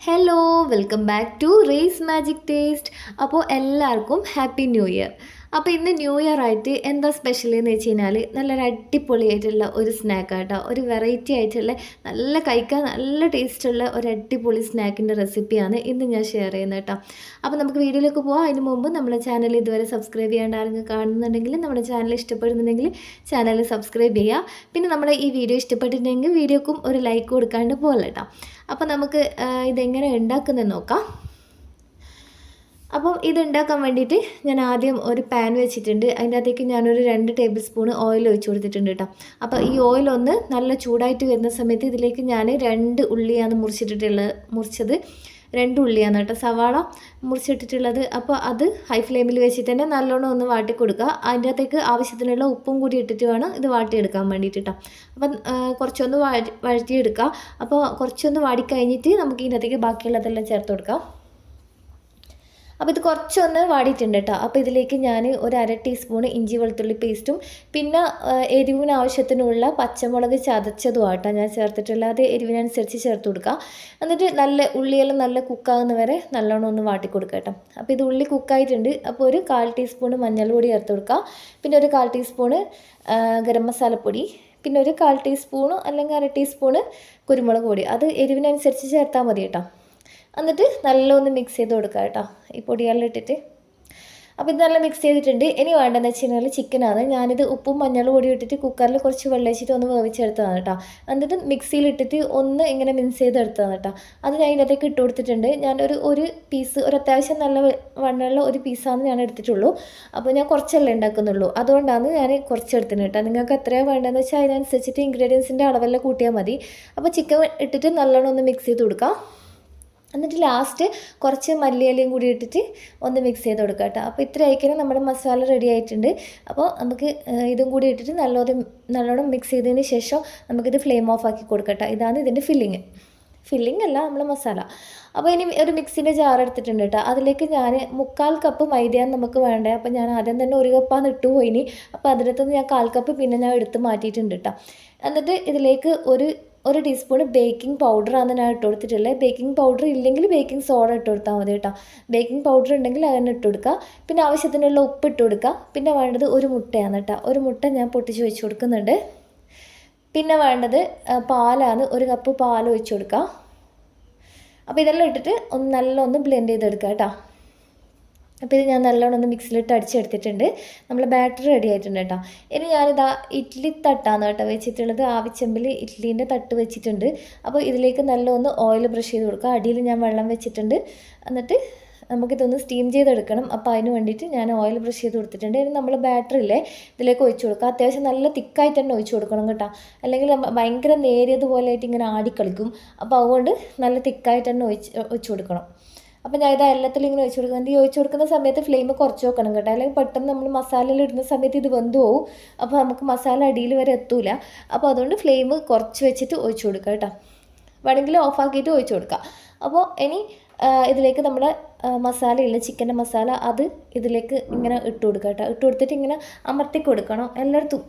Hello welcome back to race magic taste അപ്പോൾ എല്ലാവർക്കും happy new year അപ്പോൾ ഇന്ന് ന്യൂ ഇയർ ആയിട്ട് എന്താ സ്പെഷ്യൽ എന്ന് വെച്ച് കഴിഞ്ഞാൽ നല്ലൊരു അടിപൊളിയായിട്ടുള്ള ഒരു സ്നാക്ക് ആട്ടോ. ഒരു വെറൈറ്റി ആയിട്ടുള്ള നല്ല കഴിക്കാൻ നല്ല ടേസ്റ്റുള്ള ഒരു അടിപൊളി സ്നാക്കിന്റെ റെസിപ്പിയാണ് ഇന്ന് ഞാൻ ഷെയർ ചെയ്യുന്നത് കേട്ടോ അപ്പോൾ നമുക്ക് വീഡിയോയിലേക്ക് പോകാം അതിന് മുമ്പ് നമ്മുടെ ചാനൽ ഇതുവരെ സബ്സ്ക്രൈബ് ചെയ്യാണ്ട് ആരെങ്കിലും കാണുന്നുണ്ടെങ്കിൽ നമ്മുടെ ചാനൽ ഇഷ്ടപ്പെടുന്നുണ്ടെങ്കിൽ ചാനൽ സബ്സ്ക്രൈബ് ചെയ്യുക പിന്നെ നമ്മുടെ ഈ വീഡിയോ ഇഷ്ടപ്പെട്ടിട്ടുണ്ടെങ്കിൽ വീഡിയോക്കും ഒരു ലൈക്ക് കൊടുക്കാണ്ട് കേട്ടോ അപ്പോൾ നമുക്ക് ഇതെങ്ങനെ ഉണ്ടാക്കുന്നത് നോക്കാം. അപ്പം ഇത് ഉണ്ടാക്കാൻ വേണ്ടിയിട്ട് ഞാൻ ആദ്യം ഒരു പാൻ വെച്ചിട്ടുണ്ട്. അതിന്റെ അകത്തേക്ക് ഞാനൊരു രണ്ട് ടേബിൾ സ്പൂൺ ഓയിൽ ഒഴിച്ച് കൊടുത്തിട്ടുണ്ട് കേട്ടോ അപ്പോൾ ഈ ഓയിൽ ഒന്ന് നല്ല ചൂടായിട്ട് വരുന്ന സമയത്ത് ഇതിലേക്ക് ഞാൻ രണ്ട് ഉള്ളിയാണ് മുറിച്ചിട്ടിട്ടുള്ളത് മുറിച്ചത്. രണ്ട് ഉള്ളിയാണ് കേട്ടോ സവാള മുറിച്ചിട്ടിട്ടുള്ളത്. അപ്പോൾ അത് ഹൈ ഫ്ലെയിമിൽ വെച്ചിട്ട് തന്നെ നല്ലോണം ഒന്ന് വാട്ടി കൊടുക്കുക അതിന്റെ അകത്തേക്ക് ആവശ്യത്തിനുള്ള ഉപ്പും കൂടി ഇട്ടിട്ട് വേണം ഇത് വാട്ടിയെടുക്കാൻ വേണ്ടിയിട്ട് കേട്ടോ അപ്പം കുറച്ചൊന്ന് വഴ- വഴറ്റിയെടുക്കുക അപ്പോൾ കുറച്ചൊന്ന് വാടിക്കഴിഞ്ഞിട്ട് നമുക്ക് ഇതിനകത്തേക്ക് ബാക്കിയുള്ളതെല്ലാം ചേർത്ത് കൊടുക്കാം. അപ്പോൾ ഇത് കുറച്ചൊന്ന് വാടിയിട്ടുണ്ട് കേട്ടോ. അപ്പോൾ ഇതിലേക്ക് ഞാൻ ഒരു അര ടീസ്പൂൺ ഇഞ്ചി വെളുത്തുള്ളി പേസ്റ്റും പിന്നെ എരിവിന് ആവശ്യത്തിനുള്ള പച്ചമുളക് ചതച്ചതും ആട്ടോ ഞാൻ ചേർത്തിട്ടുള്ള അത് എരിവിനനുസരിച്ച് ചേർത്ത് കൊടുക്കുക എന്നിട്ട് നല്ല ഉള്ളിയെല്ലാം നല്ല കുക്കാകുന്ന വരെ നല്ലോണം ഒന്ന് വാട്ടി കൊടുക്കുക കേട്ടോ. അപ്പോൾ ഇത് ഉള്ളി കുക്കായിട്ടുണ്ട് അപ്പോൾ ഒരു കാൽ ടീസ്പൂൺ മഞ്ഞൾപ്പൊടി ചേർത്ത് കൊടുക്കുക പിന്നെ ഒരു കാൽ ടീസ്പൂണ് ഗരം മസാലപ്പൊടി. പിന്നെ ഒരു കാൽ ടീസ്പൂണ് അല്ലെങ്കിൽ അര ടീസ്പൂണ് കുരുമുളക് പൊടി. അത് എരിവിനനുസരിച്ച് ചേർത്താൽ മതി കേട്ടോ. എന്നിട്ട് നല്ലൊന്ന് മിക്സ് ചെയ്ത് കൊടുക്കുക കേട്ടോ. ഈ പൊടിയെല്ലാം ഇട്ടിട്ട്. അപ്പോൾ ഇത് നല്ല മിക്സ് ചെയ്തിട്ടുണ്ട്. ഇനി വേണ്ടതെന്ന് വെച്ച് കഴിഞ്ഞാൽ ചിക്കനാണ് ഞാനിത് ഉപ്പും മഞ്ഞളും പൊടി ഇട്ടിട്ട് കുക്കറിൽ കുറച്ച് വെള്ളം വെച്ചിട്ട് ഒന്ന് വേവിച്ചെടുത്തതാണ് കേട്ടോ. എന്നിട്ട് മിക്സിയിൽ ഇട്ടിട്ട് ഒന്ന് ഇങ്ങനെ മിക്സ് ചെയ്തെടുത്തതാണ് കേട്ടോ. അത് ഞാൻ ഇതിനകത്തേക്ക് ഇട്ട് കൊടുത്തിട്ടുണ്ട്. ഞാനൊരു ഒരു പീസ് ഒരു അത്യാവശ്യം നല്ല വണ്ണുള്ള ഒരു പീസാണ് ഞാൻ എടുത്തിട്ടുള്ളൂ. അപ്പോൾ ഞാൻ കുറച്ചല്ലേ ഉണ്ടാക്കുന്നുള്ളൂ. അതുകൊണ്ടാണ് ഞാൻ കുറച്ച് എടുത്തിന് കേട്ടോ. നിങ്ങൾക്ക് എത്രയാണ് വേണ്ടതെന്ന് വെച്ചാൽ അതിനനുസരിച്ചിട്ട് ഇൻഗ്രീഡിയൻസിന്റെ അളവെല്ലാം കൂട്ടിയാൽ മതി. അപ്പോൾ ചിക്കൻ ഇട്ടിട്ട് നല്ലോണം ഒന്ന് മിക്സ് ചെയ്ത് കൊടുക്കാം. എന്നിട്ട് ലാസ്റ്റ് കുറച്ച് മല്ലിയിലയും കൂടി ഇട്ടിട്ട് ഒന്ന് മിക്സ് ചെയ്ത് കൊടുക്കുക കേട്ടോ അപ്പോൾ ഇത്ര ആയിക്കഴിഞ്ഞാൽ നമ്മുടെ മസാല റെഡി ആയിട്ടുണ്ട്. അപ്പോൾ നമുക്ക് ഇതും കൂടി ഇട്ടിട്ട് നല്ലോണം നല്ലോണം മിക്സ് ചെയ്തതിന് ശേഷം നമുക്കിത് ഫ്ലെയിം ഓഫ് ആക്കി കൊടുക്കട്ടെ ഇതാണ് ഇതിന്റെ ഫില്ലിങ് ഫില്ലിംഗ് അല്ല നമ്മൾ മസാല അപ്പോൾ ഇനി ഒരു മിക്സിന്റെ ജാർ എടുത്തിട്ടുണ്ട് കേട്ടോ അതിലേക്ക് ഞാൻ മുക്കാൽ കപ്പ് മൈദയാണ് നമുക്ക് വേണ്ടത് അപ്പോൾ ഞാൻ ആദ്യം തന്നെ ഒരു കപ്പാന്ന് ഇട്ടു പോയിനി. അപ്പോൾ അതിനകത്തുനിന്ന് ഞാൻ കാൽ കപ്പ് പിന്നെ ഞാൻ എടുത്ത് മാറ്റിയിട്ടുണ്ട് കേട്ടോ എന്നിട്ട് ഇതിലേക്ക് ഒരു ഒരു ടീസ്പൂൺ ബേക്കിംഗ് പൗഡറാണ് ഞാൻ ഇട്ട് കൊടുത്തിട്ടുള്ളത് ബേക്കിംഗ് പൗഡർ ഇല്ലെങ്കിൽ ബേക്കിംഗ് സോഡ ഇട്ട് കൊടുത്താൽ മതി കേട്ടോ. ബേക്കിംഗ് പൗഡർ ഉണ്ടെങ്കിൽ അതിന് ഇട്ട് കൊടുക്കുക പിന്നെ ആവശ്യത്തിനുള്ള ഉപ്പ് ഇട്ട് കൊടുക്കുക പിന്നെ വേണ്ടത് ഒരു മുട്ടയാണ് കേട്ടോ. ഒരു മുട്ട ഞാൻ പൊട്ടിച്ച് വെച്ച് കൊടുക്കുന്നുണ്ട്. പിന്നെ വേണ്ടത് പാലാണ് ഒരു കപ്പ് പാൽ ഒഴിച്ച് കൊടുക്കുക. അപ്പോൾ ഇതെല്ലാം ഇട്ടിട്ട് ഒന്ന് നല്ല ഒന്ന് ബ്ലെൻഡ് ചെയ്തെടുക്കുക കേട്ടോ. അപ്പോൾ ഇത് ഞാൻ നല്ലോണം ഒന്ന് മിക്സിലിട്ട് അടിച്ചെടുത്തിട്ടുണ്ട്. നമ്മൾ ബാറ്ററി റെഡി ആയിട്ടുണ്ട് കേട്ടോ. ഇനി ഞാനിതാ ഇഡ്ഡലി തട്ടാണ് കേട്ടോ വെച്ചിട്ടുള്ളത്. ആവിച്ചെമ്പിൽ ഇഡ്ഡലീന്റെ തട്ട് വെച്ചിട്ടുണ്ട്. അപ്പോൾ ഇതിലേക്ക് നല്ല ഒന്ന് ഓയിൽ ബ്രഷ് ചെയ്ത് കൊടുക്കുക. അടിയിൽ ഞാൻ വെള്ളം വെച്ചിട്ടുണ്ട്. എന്നിട്ട് നമുക്കിതൊന്ന് സ്റ്റീം ചെയ്തെടുക്കണം. അപ്പോൾ അതിന് വേണ്ടിയിട്ട് ഞാൻ ഓയിൽ ബ്രഷ് ചെയ്ത് കൊടുത്തിട്ടുണ്ട്. ഇനി നമ്മൾ ബാറ്ററി ഇല്ലേ ഇതിലേക്ക് ഒഴിച്ച് കൊടുക്കുക. അത്യാവശ്യം നല്ല തിക്കായിട്ട് തന്നെ ഒഴിച്ച് കൊടുക്കണം കേട്ടോ. അല്ലെങ്കിൽ ഭയങ്കര നേരിയതുപോലെ ആയിട്ട് ഇങ്ങനെ ആടിക്കളിക്കും. അപ്പോൾ അതുകൊണ്ട് നല്ല തിക്കായിട്ട് തന്നെ ഒഴിച്ച് ഒഴിച്ച് കൊടുക്കണം. അപ്പോൾ ഞാൻ ഇത് എല്ലാത്തിലും ഇങ്ങനെ ഒഴിച്ചു കൊടുക്കുന്നുണ്ട് ഈ ഒഴിച്ച് കൊടുക്കുന്ന സമയത്ത് ഫ്ലെയിം കുറച്ച് വെക്കണം കേട്ടോ. അല്ലെങ്കിൽ പെട്ടെന്ന് നമ്മൾ മസാലയിൽ ഇടുന്ന സമയത്ത് ഇത് വെന്ത് പോകും അപ്പോൾ നമുക്ക് മസാല അടിയിൽ വരെ എത്തൂല. അപ്പോൾ അതുകൊണ്ട് ഫ്ലെയിം കുറച്ച് വെച്ചിട്ട് ഒഴിച്ചു കൊടുക്കുക കേട്ടോ. വേണമെങ്കിൽ ഓഫാക്കിയിട്ട് ഒഴിച്ചു കൊടുക്കുക അപ്പോൾ ഇനി ഇതിലേക്ക് നമ്മുടെ മസാല ഇല്ല ചിക്കന്റെ മസാല അത് ഇതിലേക്ക് ഇങ്ങനെ ഇട്ട് കൊടുക്കുക കേട്ടോ. ഇട്ട് കൊടുത്തിട്ട് ഇങ്ങനെ അമർത്തി കൊടുക്കണം. എല്ലായിടത്തും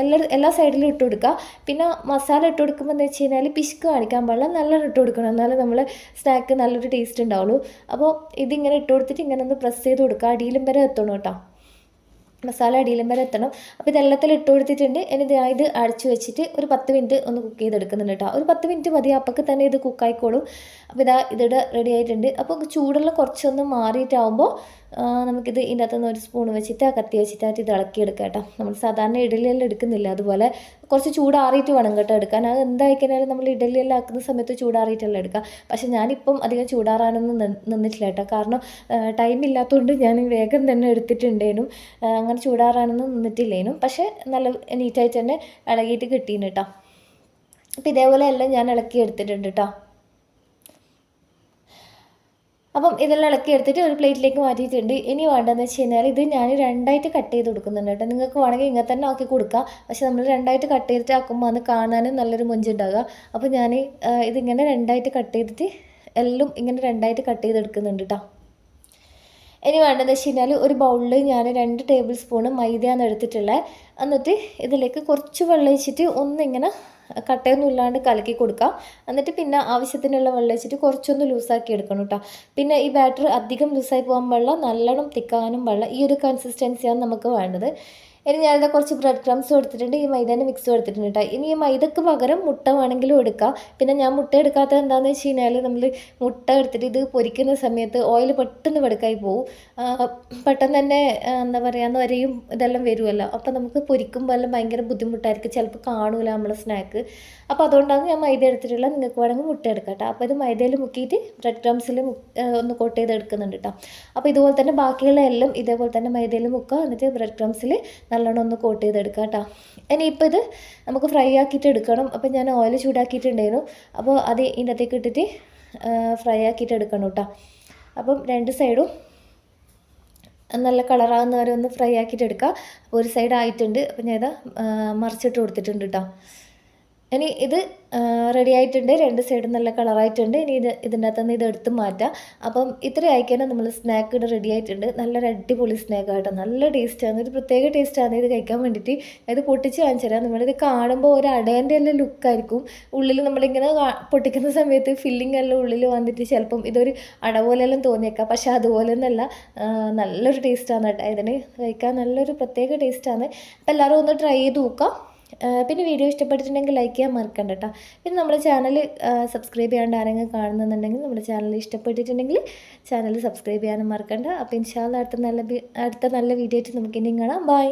എല്ലാ എല്ലാ സൈഡിലും ഇട്ട് കൊടുക്കുക. പിന്നെ മസാല ഇട്ട് കൊടുക്കുമ്പോൾ എന്ന് വെച്ച് കഴിഞ്ഞാൽ പിശുക്ക് കാണിക്കാൻ പാടില്ല. നല്ലോണം ഇട്ട് കൊടുക്കണം. എന്നാലേ നമ്മൾ സ്നാക്ക് നല്ലൊരു ടേസ്റ്റ് ഉണ്ടാവുള്ളൂ. അപ്പോൾ ഇതിങ്ങനെ ഇട്ട് കൊടുത്തിട്ട് ഇങ്ങനെ ഒന്ന് പ്രസ് ചെയ്ത് കൊടുക്കുക. അടിയിലും വരെ എത്തണം കേട്ടോ. മസാല അടിയിലും വരെ എത്തണം. അപ്പോൾ ഇതെല്ലാത്തിലും ഇട്ട് കൊടുത്തിട്ടുണ്ട്. ഇനി ഇത് ഇത് അടച്ചു വെച്ചിട്ട് ഒരു പത്ത് മിനിറ്റ് ഒന്ന് കുക്ക് ചെയ്തെടുക്കുന്നുണ്ട് കേട്ടോ. ഒരു പത്ത് മിനിറ്റ് മതി. അപ്പൊക്കെ തന്നെ ഇത് കുക്കായിക്കോളും അപ്പോൾ ഇതാ ഇതിടെ റെഡി ആയിട്ടുണ്ട്. അപ്പോൾ ചൂടുള്ള കുറച്ചൊന്ന് മാറിയിട്ടാവുമ്പോൾ നമുക്കിത് ഇതിന്റെ അകത്തുനിന്ന് ഒരു സ്പൂൺ വെച്ചിട്ട് ആ കത്തി വെച്ചിട്ടായിട്ട് ഇത് ഇളക്കിയെടുക്കാം കേട്ടോ. നമ്മൾ സാധാരണ ഇഡലിയെല്ലാം എടുക്കുന്നില്ല. അതുപോലെ കുറച്ച് ചൂടാറിയിട്ട് വേണം കേട്ടോ എടുക്കാൻ. അത് എന്തായിക്കഴിഞ്ഞാലും നമ്മൾ ഇഡലിയെല്ലാം ആക്കുന്ന സമയത്ത് ചൂടാറിയിട്ടല്ല എടുക്കുക പക്ഷെ ഞാനിപ്പം അധികം ചൂടാറാനൊന്നും നിന്നിട്ടില്ല കേട്ടോ. കാരണം ടൈം ഇല്ലാത്തതുകൊണ്ട് ഞാൻ വേഗം തന്നെ എടുത്തിട്ടുണ്ടേനും. അങ്ങനെ ചൂടാറാനൊന്നും നിന്നിട്ടില്ലേനും. പക്ഷേ നല്ല നീറ്റായിട്ട് തന്നെ ഇളകിയിട്ട് കിട്ടീന് കേട്ടോ. അപ്പോൾ ഇതേപോലെ എല്ലാം ഞാൻ ഇളക്കി എടുത്തിട്ടുണ്ട് കേട്ടോ. അപ്പം ഇതെല്ലാം ഇളക്കി എടുത്തിട്ട് ഒരു പ്ലേറ്റിലേക്ക് മാറ്റിയിട്ടുണ്ട്. ഇനി വേണ്ടതെന്ന് വെച്ച് കഴിഞ്ഞാൽ ഇത് ഞാൻ രണ്ടായിട്ട് കട്ട് ചെയ്ത് കൊടുക്കുന്നുണ്ട് കേട്ടോ. നിങ്ങൾക്ക് വേണമെങ്കിൽ ഇങ്ങനെ തന്നെ ആക്കി കൊടുക്കാം. പക്ഷെ നമ്മൾ രണ്ടായിട്ട് കട്ട് ചെയ്തിട്ട് ആക്കുമ്പോൾ അത് കാണാനും നല്ലൊരു മൊഞ്ചുണ്ടാകുക അപ്പോൾ ഞാൻ ഇതിങ്ങനെ രണ്ടായിട്ട് കട്ട് ചെയ്തിട്ട് എല്ലാം ഇങ്ങനെ രണ്ടായിട്ട് കട്ട് ചെയ്തെടുക്കുന്നുണ്ട് കേട്ടോ. ഇനി വേണ്ടതെന്ന് വെച്ച് കഴിഞ്ഞാൽ ഒരു ബൗളിൽ ഞാൻ രണ്ട് ടേബിൾ സ്പൂണ് മൈദയാണ് എടുത്തിട്ടുള്ളത്. എന്നിട്ട് ഇതിലേക്ക് കുറച്ച് വെള്ളം ഒഴിച്ചിട്ട് ഒന്നിങ്ങനെ കട്ടയൊന്നും ഇല്ലാണ്ട് കലക്കി കൊടുക്കാം. എന്നിട്ട് പിന്നെ ആവശ്യത്തിനുള്ള വെള്ളം വെച്ചിട്ട് കുറച്ചൊന്ന് ലൂസാക്കി എടുക്കണം കേട്ടോ പിന്നെ ഈ ബാറ്റർ അധികം ലൂസായി പോകാൻ പാടില്ല നല്ലോണം തിക്കാനും പാടില്ല ഈ ഒരു കൺസിസ്റ്റൻസിയാണ് നമുക്ക് വേണ്ടത്. ഇനി ഞാനിത് കുറച്ച് ബ്രെഡ് ക്രംസ് കൊടുത്തിട്ടുണ്ട്. ഈ മൈദേന്റെ മിക്സ് കൊടുത്തിട്ടുണ്ട് കേട്ടോ ഇനി ഈ മൈദക്ക് പകരം മുട്ട വേണമെങ്കിലും എടുക്കാം. പിന്നെ ഞാൻ മുട്ട എടുക്കാത്തത് എന്താണെന്ന് വെച്ച് കഴിഞ്ഞാൽ നമ്മൾ മുട്ട എടുത്തിട്ട് ഇത് പൊരിക്കുന്ന സമയത്ത് ഓയിൽ പെട്ടെന്ന് വെടുക്കായി പോവും. പെട്ടെന്ന് തന്നെ എന്താ പറയുക വരെയും ഇതെല്ലാം വരുമല്ലോ അപ്പോൾ നമുക്ക് പൊരിക്കുമ്പോൾ എല്ലാം ഭയങ്കര ബുദ്ധിമുട്ടായിരിക്കും. ചിലപ്പോൾ കാണൂല നമ്മളെ സ്നാക്ക് അപ്പോൾ അതുകൊണ്ടാണ് ഞാൻ മൈദ എടുത്തിട്ടുള്ളത് നിങ്ങൾക്ക് വേണമെങ്കിൽ മുട്ട എടുക്കാം കേട്ടോ അപ്പോൾ ഇത് മൈദയിൽ മുക്കിയിട്ട് ബ്രെഡ് ക്രംസിൽ ഒന്ന് കോട്ട് ചെയ്ത് എടുക്കുന്നുണ്ട് കേട്ടോ അപ്പോൾ ഇതുപോലെ തന്നെ ബാക്കിയുള്ള എല്ലാം ഇതേപോലെ തന്നെ മൈദയിൽ മുക്കുക. എന്നിട്ട് ബ്രെഡ് ക്രംസിൽ നല്ലോണം ഒന്ന് കോട്ട് ചെയ്തെടുക്കാം കേട്ടോ ഇനിയിപ്പോൾ ഇത് നമുക്ക് ഫ്രൈ ആക്കിയിട്ട് എടുക്കണം. അപ്പോൾ ഞാൻ ഓയിൽ ചൂടാക്കിയിട്ടുണ്ടായിരുന്നു. അപ്പോൾ അത് ഇതിന്റെ അകത്തേക്ക് ഇട്ടിട്ട് ഫ്രൈ ആക്കിയിട്ട് എടുക്കണം കേട്ടോ അപ്പം രണ്ട് സൈഡും നല്ല കളറാകുന്ന വരെ ഒന്ന് ഫ്രൈ ആക്കിയിട്ട് അപ്പോൾ ഒരു സൈഡ് ആയിട്ടുണ്ട്. അപ്പോൾ ഞാൻ ഇതാ മറിച്ചിട്ട് കൊടുത്തിട്ടുണ്ട് കേട്ടോ ഇനി ഇത് റെഡി ആയിട്ടുണ്ട്. രണ്ട് സൈഡും നല്ല കളറായിട്ടുണ്ട് ഇനി ഇത് ഇതിന്റെ അകത്തുനിന്ന് ഇത് എടുത്ത് മാറ്റാം. അപ്പം ഇത്ര ആയിക്കാനും നമ്മൾ സ്നാക്ക് ഇവിടെ റെഡി ആയിട്ടുണ്ട്. നല്ലൊരു അടിപൊളി സ്നാക്ക് ആട്ടോ. നല്ല ടേസ്റ്റാണ് ഒരു പ്രത്യേക ടേസ്റ്റാണ് ഇത് കഴിക്കാൻ വേണ്ടിയിട്ട്. ഇത് പൊട്ടിച്ച് കാണിച്ചു തരാം. നമ്മളിത് കാണുമ്പോൾ ഒരു അടേന്റെ എല്ലാം ലുക്കായിരിക്കും ഉള്ളിൽ നമ്മളിങ്ങനെ പൊട്ടിക്കുന്ന സമയത്ത് ഫില്ലിംഗ് എല്ലാം ഉള്ളിൽ വന്നിട്ട് ചിലപ്പം ഇതൊരു അട പോലെയെല്ലാം തോന്നിയേക്കാം. പക്ഷേ അതുപോലെ ഒന്നല്ല. നല്ലൊരു ടേസ്റ്റാണ് കേട്ടോ ഇതിന്. കഴിക്കാൻ നല്ലൊരു പ്രത്യേക ടേസ്റ്റാണ് അപ്പോൾ എല്ലാവരും ഒന്ന് ട്രൈ ചെയ്ത് നോക്കാം. പിന്നെ വീഡിയോ ഇഷ്ടപ്പെട്ടിട്ടുണ്ടെങ്കിൽ ലൈക്ക് ചെയ്യാൻ മറക്കണ്ട കേട്ടോ പിന്നെ നമ്മുടെ ചാനൽ സബ്സ്ക്രൈബ് ചെയ്യാണ്ട് ആരെങ്കിലും കാണുന്നുണ്ടെങ്കിൽ നമ്മുടെ ചാനൽ ഇഷ്ടപ്പെട്ടിട്ടുണ്ടെങ്കിൽ ചാനൽ സബ്സ്ക്രൈബ് ചെയ്യാനും മറക്കണ്ട. അപ്പോൾ ഇൻഷാല്ല അടുത്ത നല്ല അടുത്ത നല്ല വീഡിയോ ആയിട്ട് നമുക്ക് ഇനിയും കാണാം. ബൈ